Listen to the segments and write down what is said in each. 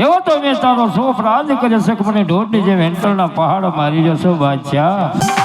એવો તો મેં તારો શોખ રાજ કરે છે મને ઢોરની જે વેંટલના પહાડ મારી જશો, બાદશાહ.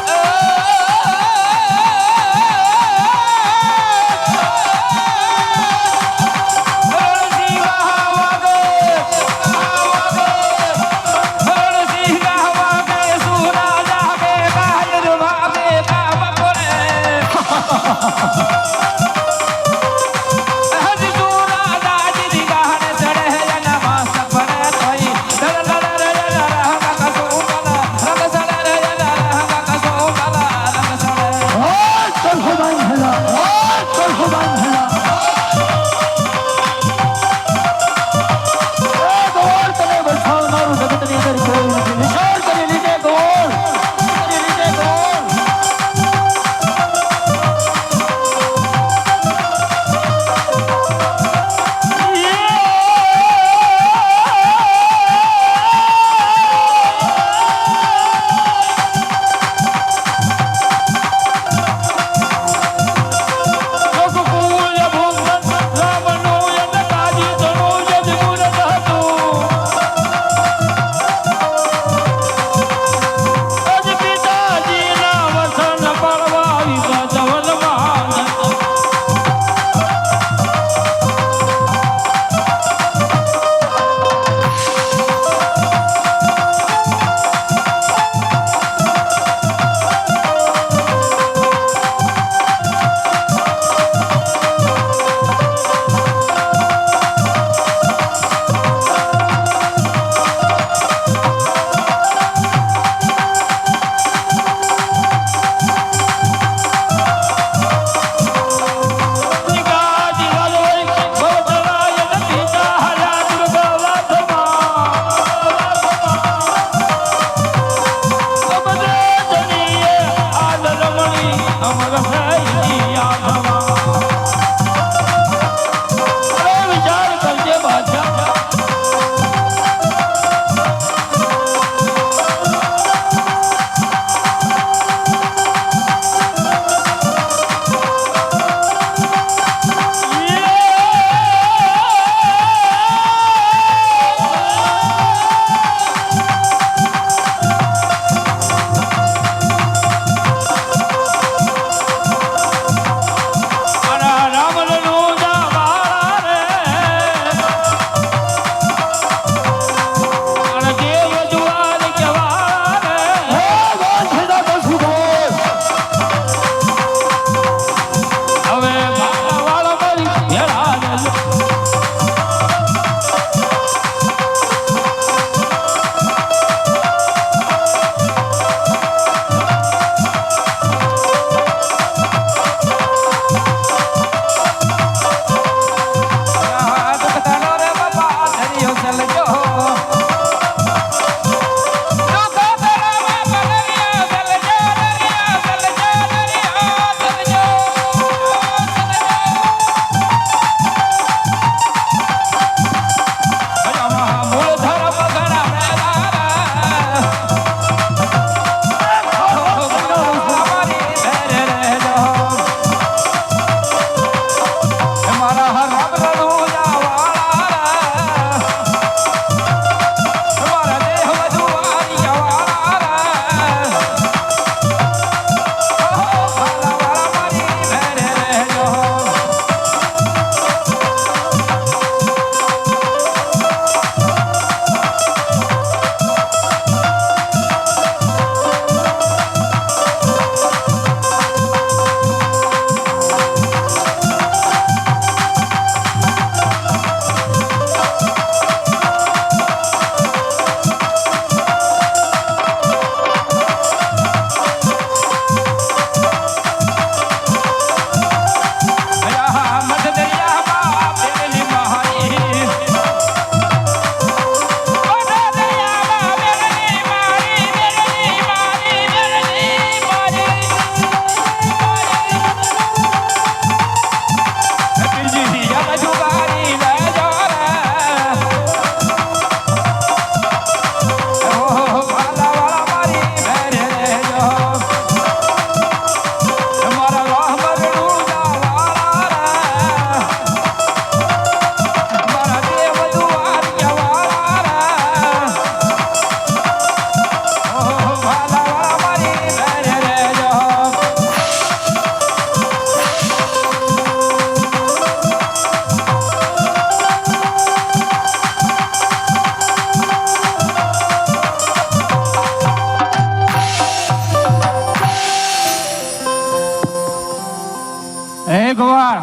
एक बार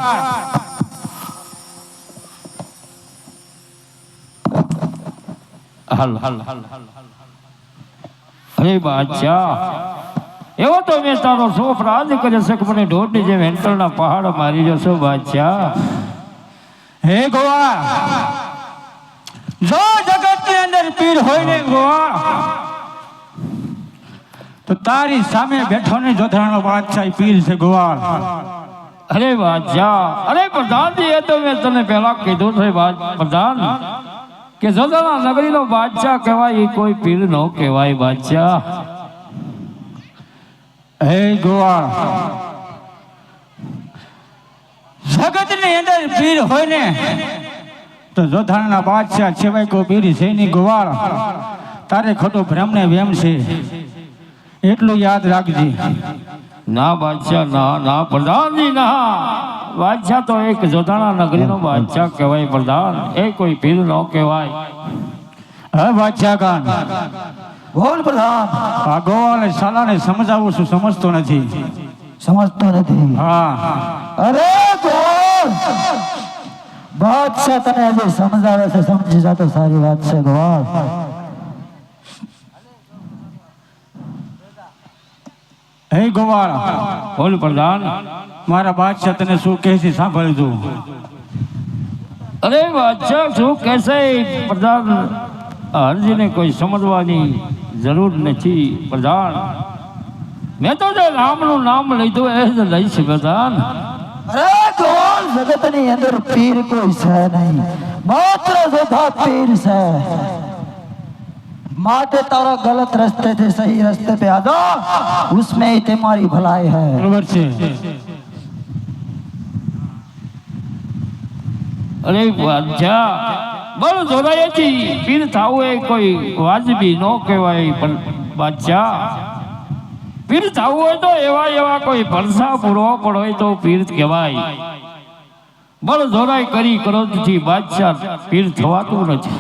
हल हल हल हल हल अरे बादशाह ये तो मैं सारो सो फ्राद करे सक मने ढोट जे वेंटल ना पहाड़ मारी जसो बादशाह। हे गोवा जो जगत के अंदर पीर होई ने गोवा तो तारी सामने बैठो ने जोधरा नो बादशाह पीर से गोवा અરે બાદશાહ અરે પ્રધાનજી એ તો મેં તને પહેલા કીધું છે પ્રધાન, કે જોધાના નગરીનો બાદશાહ કહેવાય એ કોઈ પીર નો કહેવાય, બાદશાહ. હે ગોવાળ. જગતની અંદર પીર હોય ને, તો જોધાના બાદશાહ સિવાય કોઈ પીર છે નહીં, ગોવાળ. તારે ખોટો ભ્રમ ને વેમ છે. એટલું યાદ રાખજે. ના બાદશાહ ના ના પ્રધાનજી ના. બાદશાહ તો એક જોધાણા નગરીનો બાદશાહ કહેવાય પ્રધાન. એ કોઈ પીર નો કહેવાય. હે બાદશાહ ખાન બોલ પ્રધાન. આ અને સાલાને સમજાવું છું સમજતો નથી. સમજતો નથી. હા. અરે ગોળ બાદશાહ તને આજે સમજાવે છે સમજી જાતો સારી વાત છે ગોળ હે ગોવાળ બોલ પ્રધાન મારા બાદશાહ તને શું કહે છે સાંભળજો અરે બાદશાહ શું કહેશે પ્રધાન હરજીને કોઈ સમજવાની જરૂર નથી પ્રધાન. મેં તો જે રામનું નામ લીધું એ જ લઈશ પ્રધાન. અરે ગોળ જગતની અંદર પીર કોઈ છે નહીં. માત્ર જોધા પીર છે. માટે તારા गलत रास्ते थे सही रास्ते पे आ जा उसमें ही तुम्हारी भलाई है બરોબર છે અરે બાદશાહ બળ જોડાયેથી પીર થાવું એ કોઈ વાજબી ન કહેવાય પણ બાદશાહ પીર થાવું હોય તો એવા એવા કોઈ ભરસા પૂરવો પણ હોય તો પીર કહેવાય બળ જોડાઈ કરી ક્રોધથી બાદશાહ પીર થવાતું નથી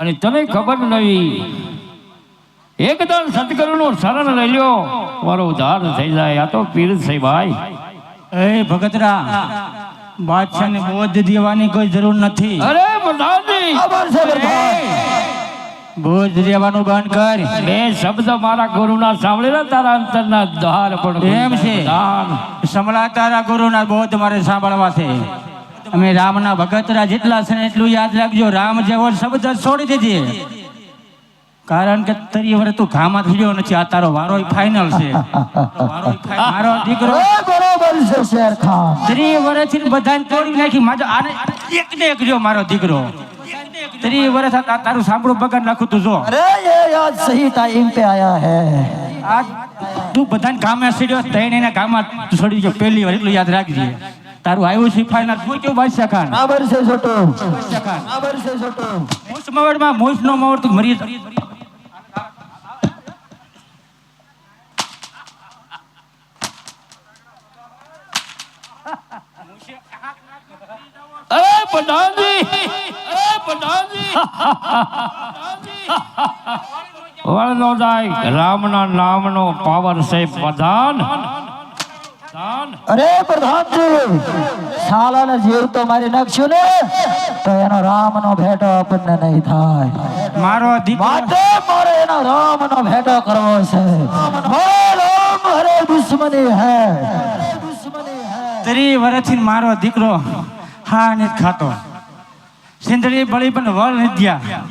અને તને ખબર નહીં. એકદમ સદગુરુનું શરણ લઈ લ્યો મારો ઉદ્ધાર થઈ જાય. આ તો પીર છે ભાઈ. એ ભગતરા બાદશાહને બોધ દેવાની કોઈ જરૂર નથી. અરે પ્રધાનજી! બોધ દેવાનું બંધ કર. બે શબ્દ મારા ગુરુના સાંભળેલા તારા અંતરના દ્વાર પણ એમ છે. સંભળા તારા ગુરુના બોધ મારે સાંભળવા છે. અમે રામના ભગતરા જેટલા છે એટલું યાદ રાખજો. રામ જેવો શબ્દ છોડી દેજે. કારણ કે તરી વરે તું ઘામાં થયો નથી. આ તારો વારો ફાઈનલ છે. મારો દીકરો બરોબર છે શેર ખાન. ત્રી વર્ષથી બધાને તોડી નાખી. માજો આને એક ને એક રહ્યો મારો દીકરો. ત્રી વર્ષ તારું સાંભળું બગાડ નાખું તું જો. અરે એ યાદ સહી ટાઈમ પે આયા હે. આજ તું બધાને ગામે સીડ્યો. તઈને ગામમાં છોડી ગયો પહેલી વાર એટલું યાદ રાખજે. તારું આવ્યું શીખાય શું કેવું ભાઈ શખાન આબર છે છોટો. શખાન આબર છે છોટો. મોસ મવડમાં મોસ નો મવડ તું મરી અરે પડાજી અરે પડાજી રામના નામનો પાવર છે પ્રધાન અરે પ્રધાનજી સાલાને જીવ તો મારી નાખશું ને તો એનો રામનો ભેટો આપણને નહીં થાય. મારો દીકરો માટે મારે એનો રામનો ભેટો કરવો છે. મારે રામ હરે દુશ્મની હે. દુશ્મની હે ત્રી વર્ષથી મારો દીકરો હા નથી ખાતો. સિંધડી બળી પણ વળ નથી ગયા.